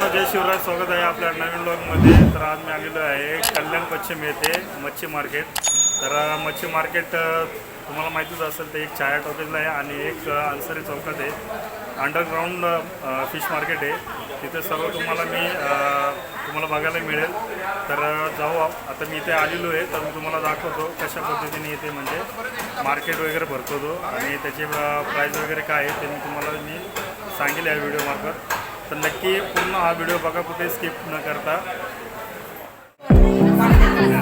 मित्रांनो जय शिवराज स्वागत आहे आपल्या नवीन ब्लॉगमध्ये तर आज मी आलेलो आहे कल्याण पश्चिम येथे मच्छी मार्केट तर मच्छी मार्केट तुम्हाला माहितीच असेल तर एक छाया टॉकेजला आहे आणि एक अ, अन्सरी चौकात आहे. अंडरग्राऊंड फिश मार्केट आहे. तिथे सर्व तुम्हाला मी तुम्हाला बघायला मिळेल. तर जाऊ आता मी इथे आलेलो आहे तर मी तुम्हाला दाखवतो कशा पद्धतीने इथे म्हणजे मार्केट वगैरे भरतो तो आणि त्याचे प्राईज वगैरे काय आहे ते मी तुम्हाला मी सांगेल या व्हिडिओमार्फत तर नक्की पूर्ण हा व्हिडिओ बघा कुठे स्किप न करता.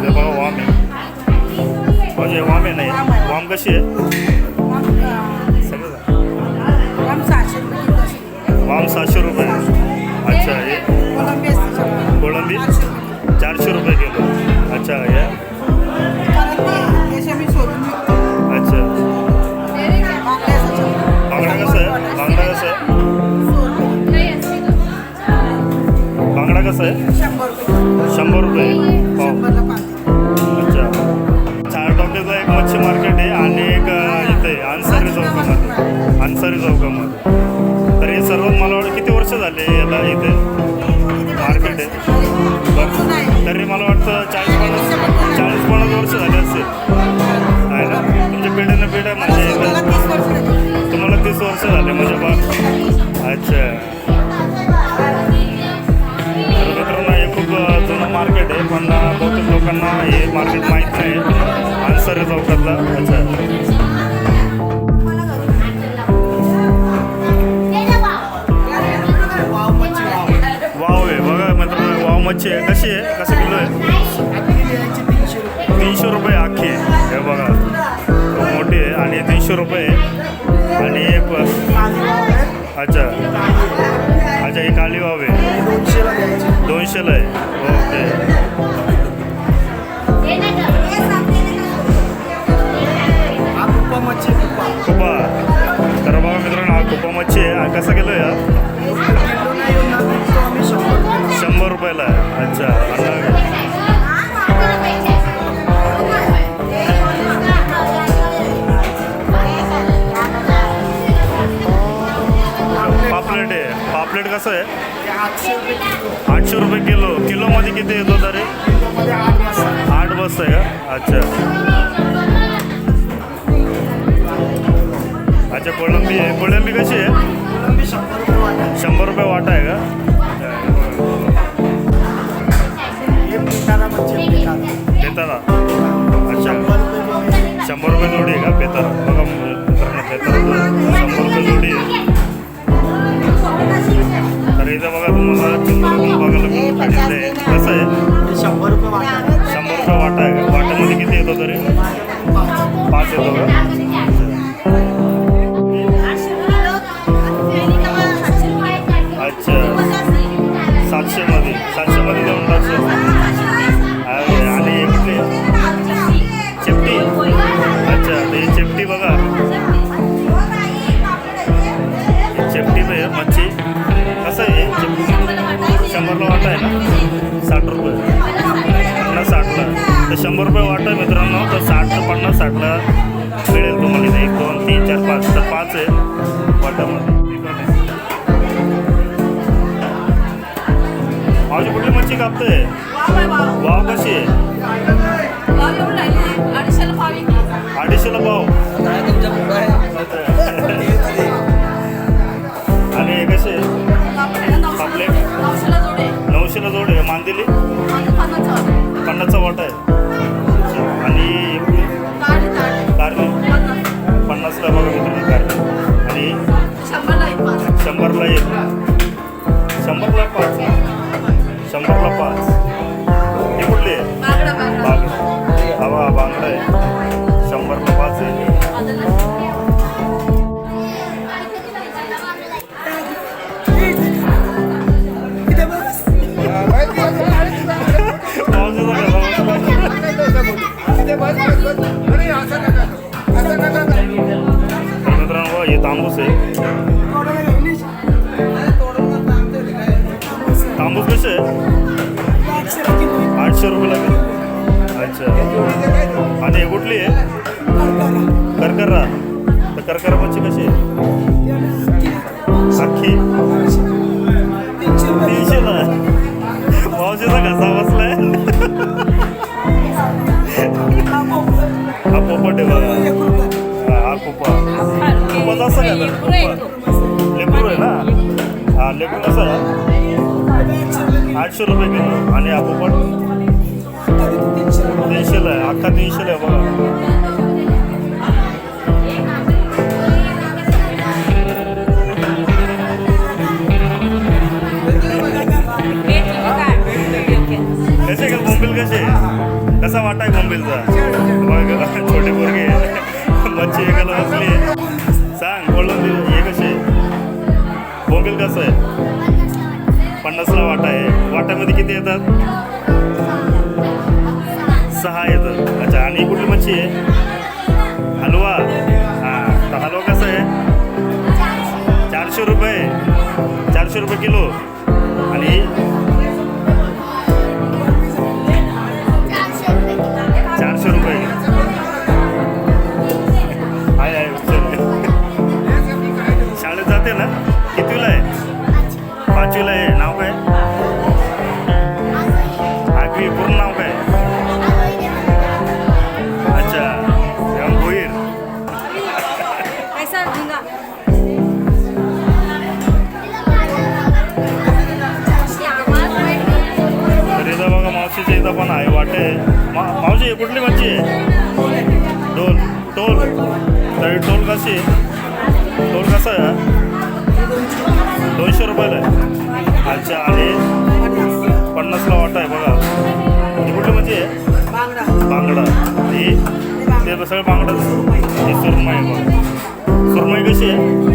बघा वाम आहे. म्हणजे वाम आहे नाही? वाम कशी आहे? सगळं. वाम रुपये. अच्छा हे कोळंबी कसं आहे? शंभर रुपये. नाही चौकातला. अच्छा. वाव आहे. बघा मित्रांनो वाव मच्छी आहे. कशी आहे? कसं किलो आहे? तीनशे रुपये अख्खी आहे. हे बघा. मोठी आहे आणि तीनशे रुपये आणि एक अच्छा. अच्छा ही काली वाव आहे. दोनशेला आहे. ओके. कसं किलो आहे शंभर रुपयाला आहे. अच्छा पापलेट आहे. पापलेट कसं आहे? आठशे रुपये किलो. किलोमध्ये किती येतो तरी? आठ बस आहे का? अच्छा. अच्छा कोळंबी आहे. कोळंबी कशी आहे? शंभर रुपये वाटा. आहे का? बेतारा अच्छा. शंभर रुपये जोडी आहे का बेतारा बघा बेतारा शंभर रुपये जोडी आहे. तर इथं बघा तुम्हाला बघायला मिळून आहे. कसं आहे? शंभर रुपये शंभर रुपये वाटा आहे का? वाट्यामध्ये किती येतो तरी? पाच येतो का? माझी कुठली मच्छी कापते वाव कशी आठशे रुपये लागेल अच्छा. आणि कुठली आहे? करकरा. तर करकरा मच्छी कशी आहे? अख्खी तीनशेला मावशीचा कसा बसलाय. हा पोपट आहे बघा. हा, कुपा कुपाचा असं का लेकरू आहे ना? हा लेकरू कसं आठशे रुपये किलो. आणि हा पोपट? तीनशेला आहे हलवा. हां तर हलवा कसा आहे? चारशे रुपये. चारशे रुपये किलो. आणि चारशे रुपये. आहे आहे शाळेत जाते ना? कितीला आहे? पाचवीला आहे. नाव काय? बघा मावशीच्या इथं पण आहे वाटे. मा मावशी ही कुठली मच्छी आहे? टोल टोल तर टोल कशी आहे? टोल कसं आहे? दोनशे रुपयाला आहे. अच्छा आणि पन्नासला वाटा आहे बघा. ही कुठली मच्छी आहे? बांगडा. ही ते सगळं बांगडा आहे बघा. सुरमई कशी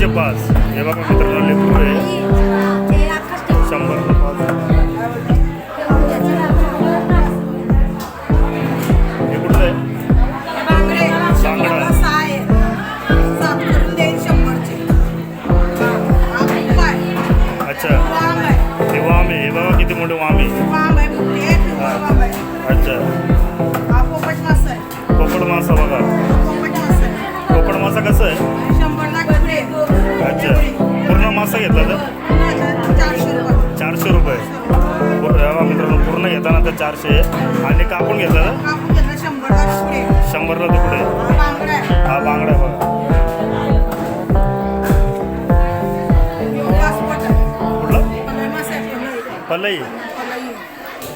शंभरचे पाच हे बघा मित्रांनो लेकरू आहे. चारशे. आणि कापून घेतला तर शंभरला तुकडे हा बांगडा बघा. कुठला? पलई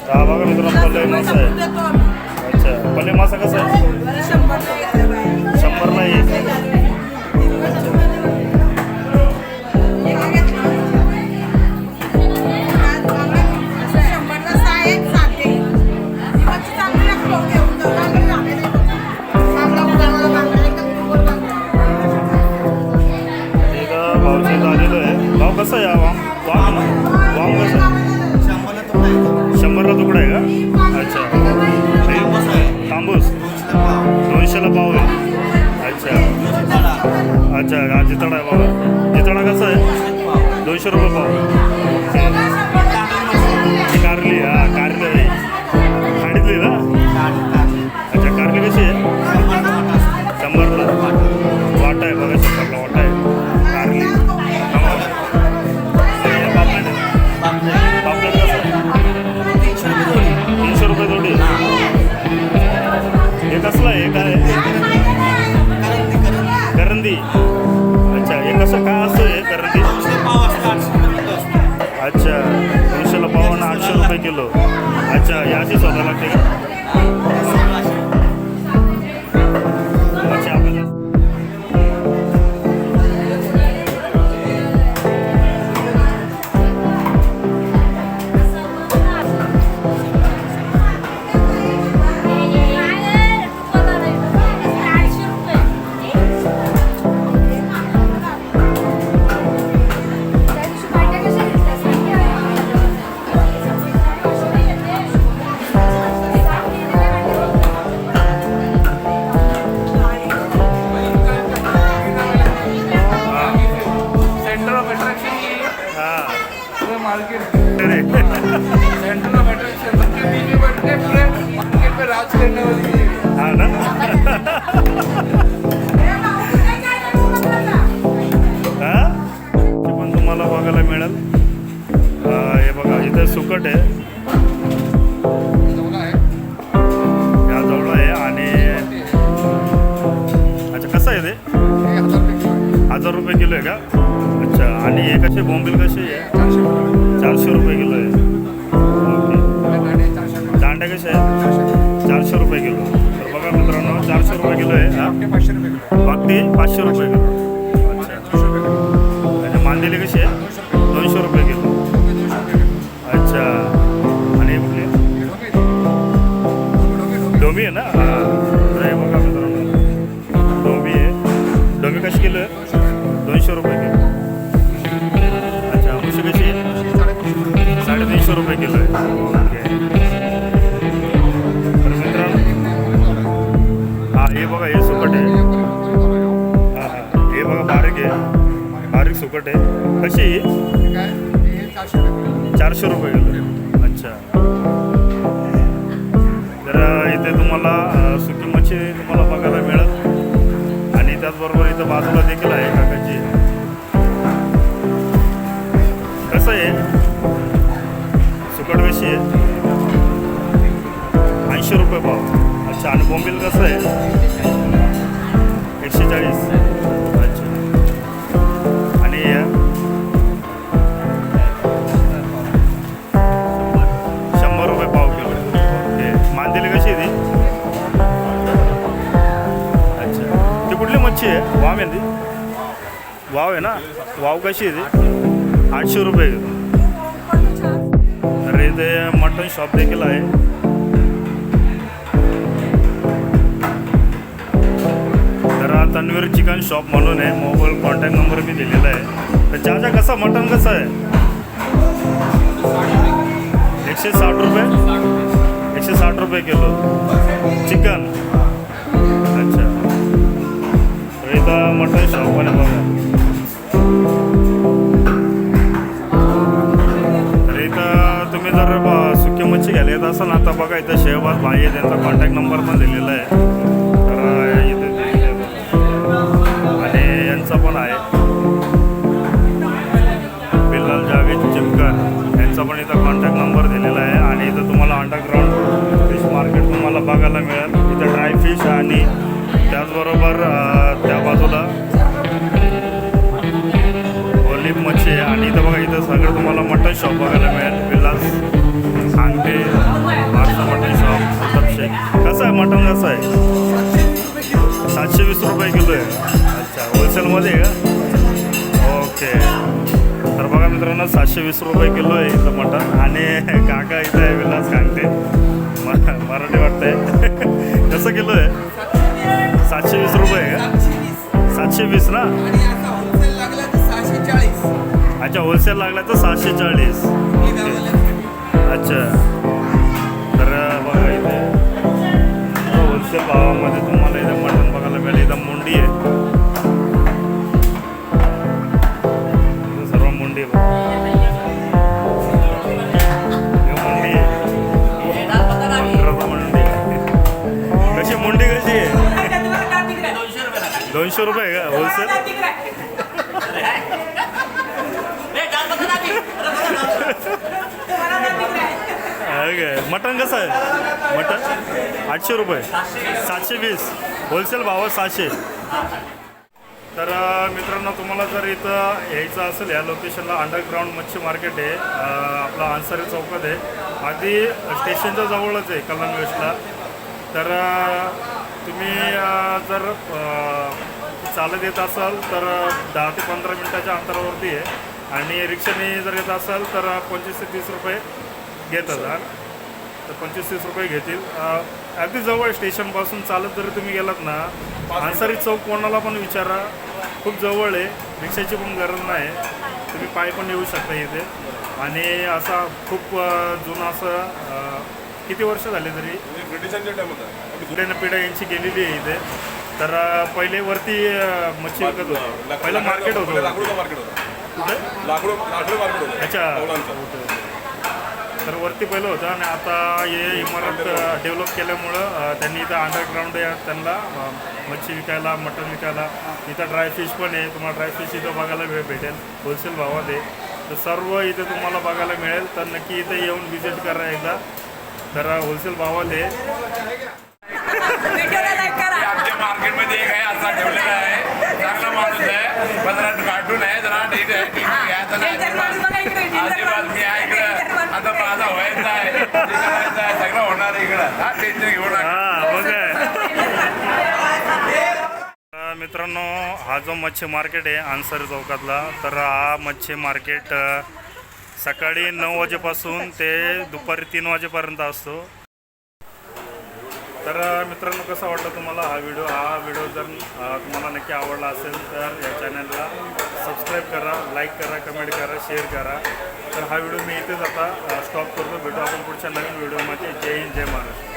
हा बघा मित्रांनो पलई मासा आहे. अच्छा पलई मासा कसा आहे? आहे दोनशे अच्छा दोनशेला पावन आठशे रुपये किलो. अच्छा हे अशी स्वतः लागते का आहे का? अच्छा आणि हे कसे बोंबील कसे आहे? चारशे रुपये किलो आहे. ओके. दांड्या कसे आहेत? चारशे रुपये किलो. तर बघा मित्रांनो चारशे रुपये किलो आहे हा. बागदी पाचशे रुपये किलो. अच्छा. आणि मांदेली कशी आहे? दोनशे रुपये किलो. अच्छा. आणि कुठली? डोमी आहे ना? बघा मित्रांनो. डोमी आहे. डोमी कशी किलो आहे? साडेतीनशे रुपये आहे ओके. तर मित्रांनो हां हे बघा हे सुकट आहे. हां हां. हे बघा बारीक आहे. बारीक सुकट आहे. कशी? चारशे रुपये किलो. अच्छा. तर इथे तुम्हाला अ, सुकी मच्छी तुम्हाला बघायला मिळेल. आणि त्याचबरोबर इथं बाजूला देखील आहे. काकाची बोंबील कसं आहे? एकशे चाळीस अच्छा. आणि शंभर रुपये पाव किलो. ओके. मांदेली कशी आहे ती? अच्छा. ती कुठली मच्छी आहे? वाव आहे ती. वाव आहे ना? वाव कशी आहे ती? आठशे रुपये अरे तर इथे मटन शॉप देखील आहे. तन्वीर चिकन शॉप म्हणून आहे. मोबाईल कॉन्टॅक्ट नंबर मी दिलेला आहे. तर चाचा कसं मटन कसं आहे? एकशे साठ रुपये? एकशे साठ रुपये किलो. चिकन. अच्छा. तर इथं मटन शॉप पण आहे बघा. तर इथं तुम्ही जर ब- सुकी मच्छी घ्यायला येत असाल ना आता बघा इथं शेहबाज भाई आहे त्यांचा कॉन्टॅक्ट नंबर पण दिलेला आहे. यांचा पण आहे. बिल्लाल जावेद चिमकर यांचा पण इथं कॉन्टॅक्ट नंबर दिलेला आहे. आणि इथं तुम्हाला अंडरग्राऊंड फिश मार्केट तुम्हाला बघायला मिळेल. इथं ड्राय फिश आणि त्याचबरोबर त्या बाजूला ओलिव्ह मच्छी आहे. आणि इथं बघा इथं सगळं तुम्हाला मटन शॉप बघायला मिळेल. विलास सांगते मार्सा मटन शॉप प्रताप शेख कसं आहे मटन? कसं आहे? सातशे वीस रुपये किलो आहे. होलसेलमध्ये ओके. तर बघा मित्रांनो सातशे वीस रुपये किलो आहे इथं मटण. आणि काका इथं आहे विलास कांगते म- मराठी वाटतंय. कसं किलो आहे? सातशे वीस रुपये का? सातशे वीस ना अच्छा होलसेल लागला तर सातशे चाळीस. आहे मटण कसं आहे? मटण? आठशे रुपये. सातशे वीस. होलसेल भाव सातशे तर मित्रांनो तुम्हाला जर इथं यायचं असेल या लोकेशनला अंडरग्राऊंड मच्छी मार्केट आहे. आपला आन्सरी चौकात आहे. आधी स्टेशनच्या जवळच आहे कल्याण वेस्टला तर तुम्ही जर चालत येत असाल तर दहा ते पंधरा मिनटाच्या अंतरावरती आहे. आणि रिक्षाने जर येत असाल तर पंचवीस ते तीस रुपये घेतात. हा. तर पंचवीस तीस रुपये घेतील. अगदी जवळ स्टेशनपासून चालत जरी तुम्ही गेलात ना अन्सारी चौक कोणाला पण विचारा. खूप जवळ आहे. रिक्षाची पण गरज नाही. तुम्ही पाय पण येऊ शकता इथे. आणि असा खूप जुना असं किती वर्ष झाले तरी? ब्रिटिशांच्या टाइम होता पिढ्या न पिढ्या यांची गेलेली आहे इथे. तर पहिले वरती मच्छी विकत होतं. पहिलं मार्केट होतं लाकडूचं मार्केट होतं. कुठे लाकडू लाकडू मार्केट होतं. अच्छा. तर वरती पहिलं होतं आणि आता हे इमारत डेव्हलप केल्यामुळं त्यांनी इथं अंडरग्राऊंड या त्यांना मच्छी विकायला मटण विकायला इथं ड्राय फिश पण आहे. तुम्हाला ड्राय फिश इथं बघायला भे भेटेल. होलसेल भावात आहे. तर सर्व इथे तुम्हाला बघायला मिळेल. तर नक्की इथे येऊन व्हिजिट करा एकदा. तर होलसेल भावात आहे. मार्केटमध्ये एक आहे असा ठेवलेला आहे. चांगला माणूस आहे. कार्टून आहे जरा आहे. अजिबात मी आहे. आता माझा आहे करायचं आहे सगळं होणार आहे इकडं हा टेन्शन घेऊ नका मित्रांनो हा जो मच्छी मार्केट आहे आन्सर चौकातला तर हा मच्छी मार्केट सकाळी नऊ वाजेपासून ते दुपारी तीन वाजेपर्यंत असतो. तर मित्रांनो कसा वाटलं तुम्हाला हा व्हिडिओ? हा व्हिडिओ जर तुम्हाला नक्की आवडला असेल तर या चॅनलला सबस्क्राईब करा लाईक करा कमेंट करा शेअर करा. तर हा व्हिडिओ मी इथेच आता स्टॉप करतो. भेटू आपण पुढच्या नवीन व्हिडिओमध्ये. जय हिंद जय महाराष्ट्र.